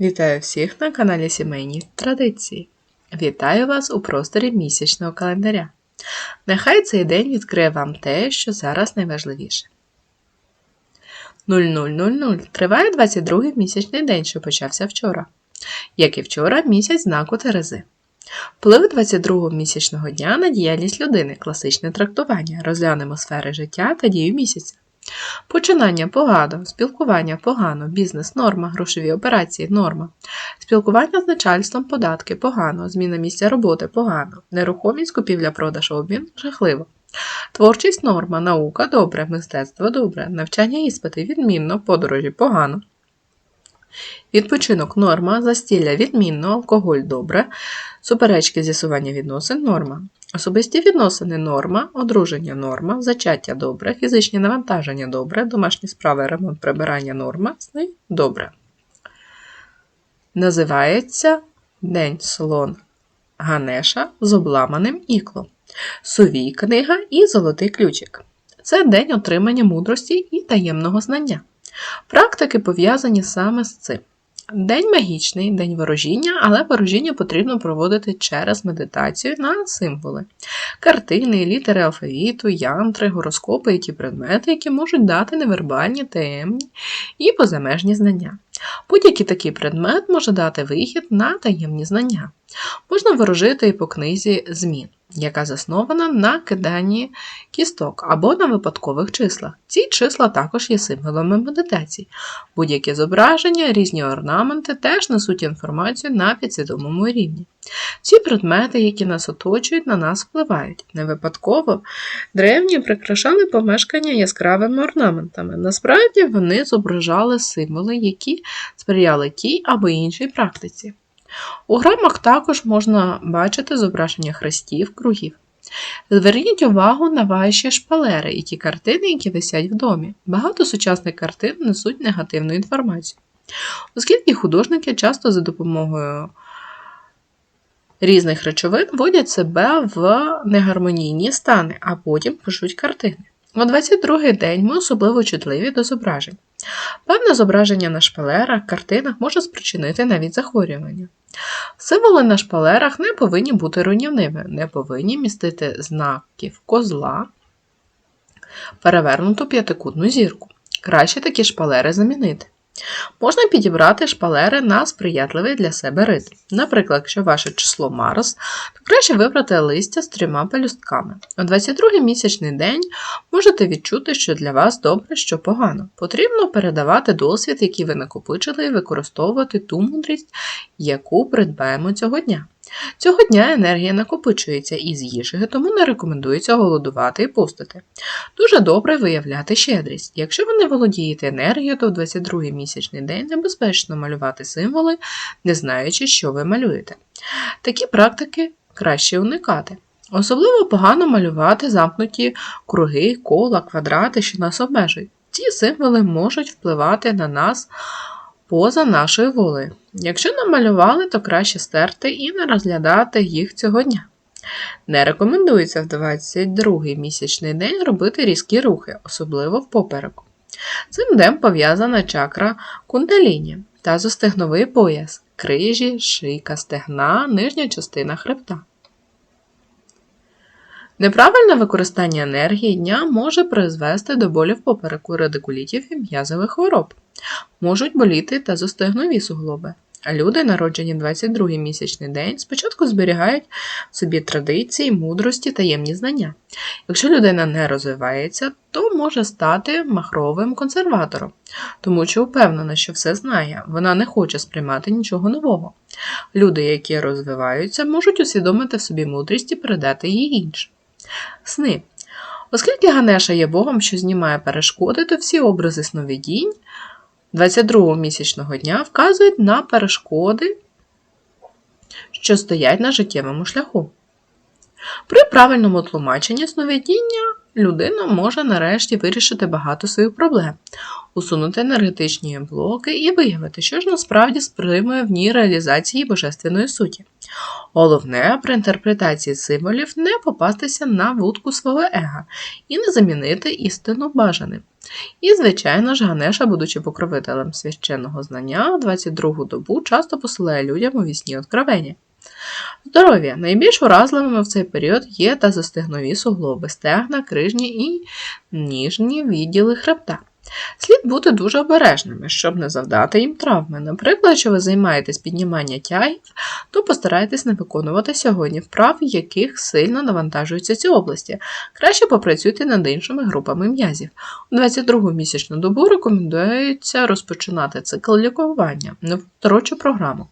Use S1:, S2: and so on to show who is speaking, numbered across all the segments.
S1: Вітаю всіх на каналі Сімейні Традиції. Вітаю вас у просторі місячного календаря. Нехай цей день відкриє вам те, що зараз найважливіше. 0000 триває 22-й місячний день, що почався вчора. Як і вчора, місяць знаку Терези. Вплив 22-го місячного дня на діяльність людини, класичне трактування, розглянемо сфери життя та дію місяця. Починання погано, спілкування погано, бізнес норма, грошові операції норма. Спілкування з начальством податки погано, зміна місця роботи погано, нерухомість, купівля продаж обмін жахливо. Творчість норма, наука добре, мистецтво добре, навчання іспити відмінно, подорожі погано. Відпочинок норма, застілля відмінно, алкоголь добре, суперечки з'ясування відносин норма. Особисті відносини норма, одруження норма, зачаття добре, фізичні навантаження добре, домашні справи, ремонт прибирання норма, сни добре. Називається День слон Ганеша з обламаним іклом. Сувій книга і золотий ключик. Це день отримання мудрості і таємного знання. Практики пов'язані саме з цим. День магічний, день ворожіння, але ворожіння потрібно проводити через медитацію на символи, картини, літери алфавіту, янтри, гороскопи які предмети, які можуть дати невербальні, таємні і позамежні знання. Будь-який такий предмет може дати вихід на таємні знання. Можна ворожити і по книзі змін, яка заснована на киданні кісток або на випадкових числах. Ці числа також є символами медитації. Будь-які зображення, різні орнаменти теж несуть інформацію на підсвідомому рівні. Ці предмети, які нас оточують, на нас впливають. Не випадково древні прикрашали помешкання яскравими орнаментами. Насправді вони зображали символи, які сприяли тій або іншій практиці. У грамах також можна бачити зображення хрестів, кругів. Зверніть увагу на ваші шпалери і ті картини, які висять в домі. Багато сучасних картин несуть негативну інформацію. Оскільки художники часто за допомогою різних речовин вводять себе в негармонійні стани, а потім пишуть картини. У 22-й день ми особливо чутливі до зображень. Певне зображення на шпалерах, картинах може спричинити навіть захворювання. Символи на шпалерах не повинні бути руйнівними, не повинні містити знаків козла, перевернуту п'ятикутну зірку. Краще такі шпалери замінити. Можна підібрати шпалери на сприятливий для себе ритм. Наприклад, якщо ваше число Марс, то краще вибрати листя з трьома пелюстками. У 22-й місячний день можете відчути, що для вас добре, що погано. Потрібно передавати досвід, який ви накопичили, і використовувати ту мудрість, яку придбаємо цього дня. Цього дня енергія накопичується із їжею, тому не рекомендується голодувати і постити. Дуже добре виявляти щедрість. Якщо ви не володієте енергією, то в 22-й місячний день небезпечно малювати символи, не знаючи, що ви малюєте. Такі практики краще уникати. Особливо погано малювати замкнуті круги, кола, квадрати, що нас обмежують. Ці символи можуть впливати на нас поза нашою волею. Якщо намалювали, то краще стерти і не розглядати їх цього дня. Не рекомендується в 22-й місячний день робити різкі рухи, особливо в попереку. Цим днем пов'язана чакра кундаліні та зостегновий пояс, крижі, шийка стегна, нижня частина хребта. Неправильне використання енергії дня може призвести до болів попереку радикулітів і м'язових хвороб. Можуть боліти та зостигнові суглоби. Люди, народжені 22-й місячний день, спочатку зберігають в собі традиції, мудрості, таємні знання. Якщо людина не розвивається, то може стати махровим консерватором, тому що впевнена, що все знає, вона не хоче сприймати нічого нового. Люди, які розвиваються, можуть усвідомити в собі мудрість і передати її іншим. Сни. Оскільки Ганеша є Богом, що знімає перешкоди, то всі образи сновидінь 22-го місячного дня вказують на перешкоди, що стоять на життєвому шляху. При правильному тлумаченні сновидіння людина може нарешті вирішити багато своїх проблем, усунути енергетичні блоки і виявити, що ж насправді спримує в ній реалізації божественної суті. Головне при інтерпретації символів не попастися на вудку свого ега і не замінити істину бажаним. І, звичайно ж, Ганеша, будучи покровителем священного знання, 22-гу добу часто посилає людям у вісні откровення. Здоров'я. Найбільш уразливими в цей період є тазостегнові суглоби, стегна, крижні і ніжні відділи хребта. Слід бути дуже обережними, щоб не завдати їм травми. Наприклад, якщо ви займаєтесь піднімання тягів, то постарайтесь не виконувати сьогодні вправ, яких сильно навантажуються ці області. Краще попрацюйте над іншими групами м'язів. У 22-гу місячну добу рекомендується розпочинати цикл лікування, не второчу програму.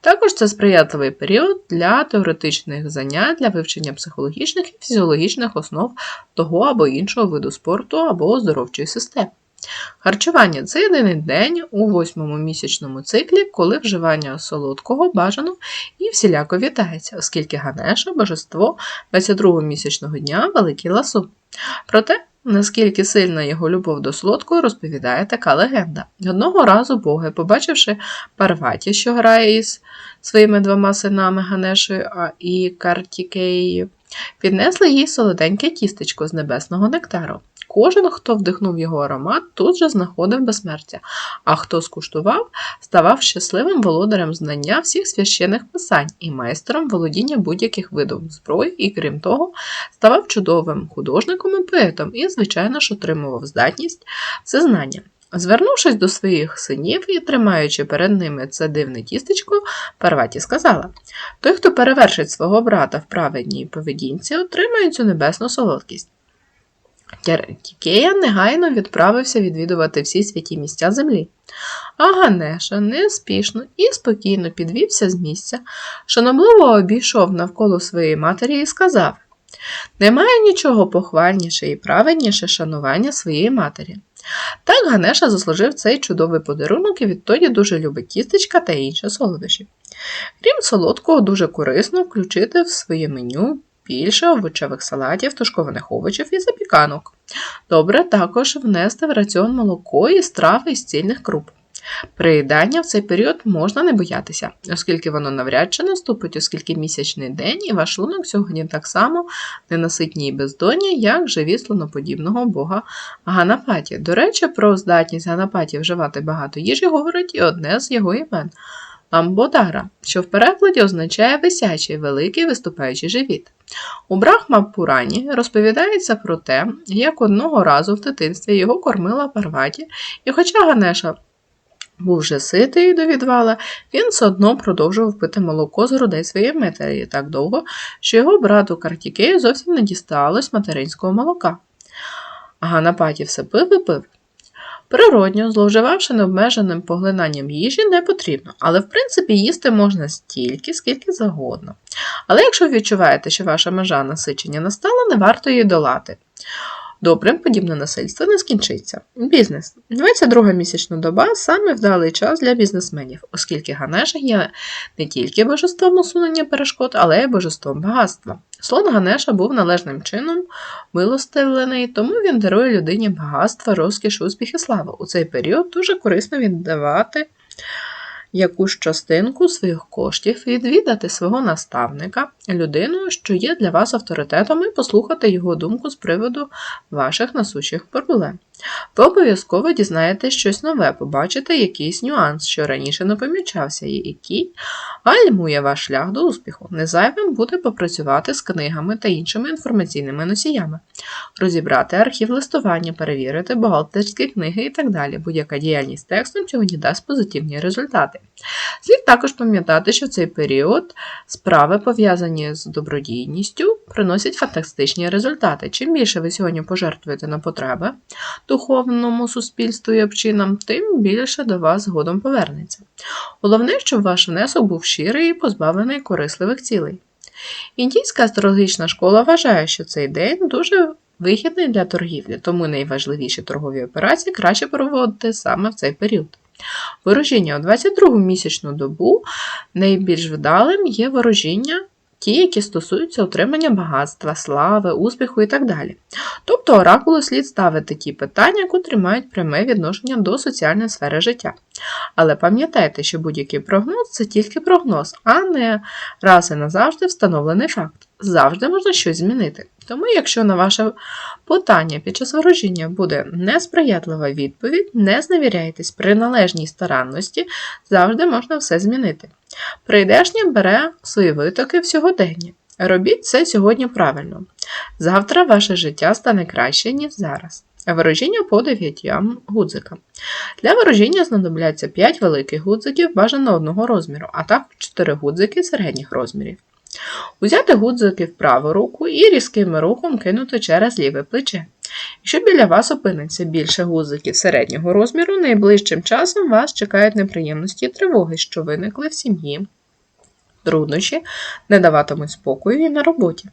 S1: Також це сприятливий період для теоретичних занять для вивчення психологічних і фізіологічних основ того або іншого виду спорту або оздоровчої системи. Харчування це єдиний день у восьмому місячному циклі, коли вживання солодкого бажано і всіляко вітається, оскільки Ганеша божество 22-го місячного дня великий ласу. Проте, наскільки сильна його любов до солодкого, розповідає така легенда. Одного разу боги, побачивши Парваті, що грає із своїми двома синами Ганешею і Картікеєю, піднесли їй солоденьке тістечко з небесного нектару. Кожен, хто вдихнув його аромат, тут же знаходив безсмертя, а хто скуштував, ставав щасливим володарем знання всіх священих писань і майстером володіння будь-яких видів зброї, і крім того, ставав чудовим художником і поетом і, звичайно ж, отримував здатність всезнання. Звернувшись до своїх синів і тримаючи перед ними це дивне тістечко, Парваті сказала: Той, хто перевершить свого брата в праведній поведінці, отримає цю небесну солодкість. Тікея негайно відправився відвідувати всі святі місця землі. А Ганеша неспішно і спокійно підвівся з місця, шанобливо обійшов навколо своєї матері і сказав: Немає нічого похвальніше і праведніше шанування своєї матері. Так Ганеша заслужив цей чудовий подарунок і відтоді дуже любить тістечка та інші солодощі. Крім солодкого, дуже корисно включити в своє меню більше овочевих салатів, тушкованих овочів і запіканок. Добре також внести в раціон молоко і страви із цільних круп. Приїдання в цей період можна не боятися, оскільки воно навряд чи наступить, оскільки місячний день і ваш шлунок сьогодні так само ненаситні і бездонні, як живі слоноподібного бога Ганапаті. До речі, про здатність Ганапаті вживати багато їжі говорить і одне з його імен Ламбодара, що в перекладі означає висячий, великий виступаючий живіт. У Брахма Пурані розповідається про те, як одного разу в дитинстві його кормила Парваті, і хоча Ганеша був вже ситий до відвала, він все одно продовжував пити молоко з грудей своєї матері так довго, що його брату Картікею зовсім не дісталось материнського молока. А Ганапаті все пив і пив. Природньо, зловживавши необмеженим поглинанням їжі, не потрібно, але в принципі їсти можна стільки, скільки завгодно. Але якщо відчуваєте, що ваша межа насичення настала, не варто її долати. Добрим подібне насильство не скінчиться. Бізнес. 22 місячна доба саме вдалий час для бізнесменів, оскільки Ганеша є не тільки божеством усунення перешкод, але й божеством багатства. Слон Ганеша був належним чином милостивлений, тому він дарує людині багатство, розкіш, успіх і славу. У цей період дуже корисно віддавати якусь частинку своїх коштів, відвідати свого наставника, людину, що є для вас авторитетом, і послухати його думку з приводу ваших насущих проблем. Ви обов'язково дізнаєтесь щось нове, побачите якийсь нюанс, що раніше не помічався, і який гальмує ваш шлях до успіху. Незайвим буде попрацювати з книгами та іншими інформаційними носіями, розібрати архів листування, перевірити бухгалтерські книги і так далі. Будь-яка діяльність текстом сьогодні дасть позитивні результати. Слід також пам'ятати, що в цей період справи, пов'язані з добродійністю, приносять фантастичні результати. Чим більше ви сьогодні пожертвуєте на потреби духовному суспільству і общинам, тим більше до вас згодом повернеться. Головне, щоб ваш внесок був щирий і позбавлений корисливих цілей. Індійська астрологічна школа вважає, що цей день дуже вигідний для торгівлі, тому найважливіші торгові операції краще проводити саме в цей період. Ворожіння у 22-му місячну добу найбільш вдалим є ворожіння, ті, які стосуються отримання багатства, слави, успіху і так далі. Тобто оракулу слід ставити ті питання, котрі мають пряме відношення до соціальної сфери життя. Але пам'ятайте, що будь-який прогноз це тільки прогноз, а не раз і назавжди встановлений факт. Завжди можна щось змінити. Тому, якщо на ваше питання під час ворожіння буде несприятлива відповідь, не зневіряйтесь при належній старанності, завжди можна все змінити. Прийдешнє бере свої витоки в сьогодення. Робіть це сьогодні правильно. Завтра ваше життя стане краще, ніж зараз. Ворожіння по дев'ятям гудзикам. Для ворожіння знадобляться 5 великих гудзиків бажано одного розміру, а також 4 гудзики середніх розмірів. Узяти гудзики в праву руку і різким рухом кинути через ліве плече. Якщо біля вас опиниться більше гудзиків середнього розміру, найближчим часом вас чекають неприємності і тривоги, що виникли в сім'ї. Труднощі не даватимуть спокою і на роботі.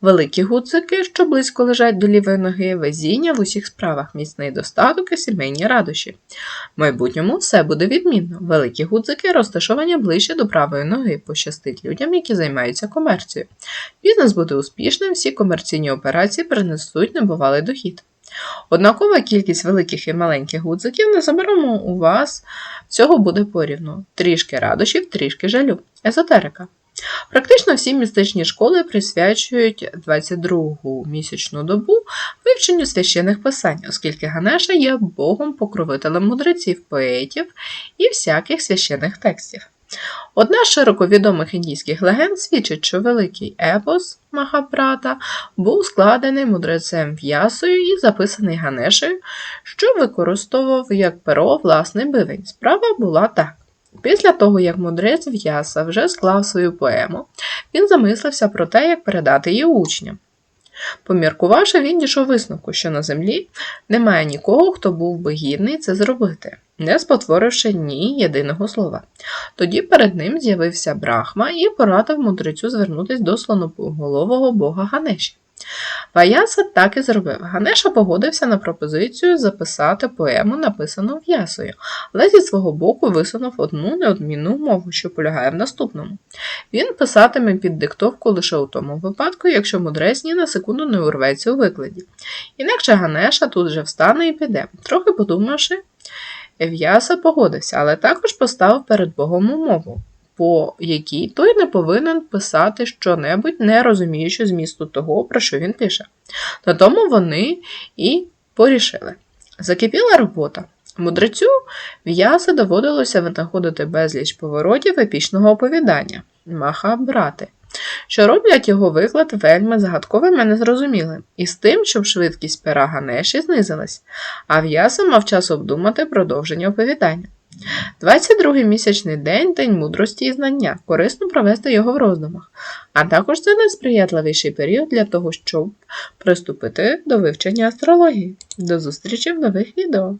S1: Великі гудзики, що близько лежать до лівої ноги, везіння в усіх справах, міцний достаток і сімейні радощі. В майбутньому все буде відмінно. Великі гудзики розташовані ближче до правої ноги, пощастить людям, які займаються комерцією. Бізнес буде успішним, всі комерційні операції принесуть небувалий дохід. Однакова кількість великих і маленьких гудзиків незабаром у вас цього буде порівну. Трішки радощів, трішки жалю. Езотерика. Практично всі містичні школи присвячують 22-гу місячну добу вивченню священих писань, оскільки Ганеша є богом покровителем мудреців, поетів і всяких священих текстів. Одна з широко відомих індійських легенд свідчить, що великий епос Махабрата був складений мудрецем В'ясою і записаний Ганешею, що використовував як перо власний бивень. Справа була так. Після того, як мудрець В'яса вже склав свою поему, він замислився про те, як передати її учням. Поміркувавши, він дійшов висновку, що на землі немає нікого, хто був би гідний це зробити, не спотворивши ні єдиного слова. Тоді перед ним з'явився Брахма і порадив мудрецю звернутися до слоноголового бога Ганеші. Ваяса так і зробив. Ганеша погодився на пропозицію записати поему, написану В'ясою, але зі свого боку висунув одну неодмінну умову, що полягає в наступному. Він писатиме під диктовку лише у тому випадку, якщо мудрець ні на секунду не урветься у викладі. Інакше Ганеша тут же встане і піде. Трохи подумавши, В'яса погодився, але також поставив перед Богом умову по якій той не повинен писати щонебудь, не розуміючи змісту того, про що він пише. На тому вони і порішили. Закипіла робота. Мудрецю в'яси доводилося винаходити безліч поворотів епічного оповідання Махабрати, що роблять його виклад вельми загадковим і незрозумілим, і з тим, щоб швидкість пера Ганеші знизилась, а в'яса мав час обдумати продовження оповідання. 22-й місячний день день мудрості і знання, корисно провести його в роздумах, а також це найсприятливіший період для того, щоб приступити до вивчення астрології. До зустрічі в нових відео!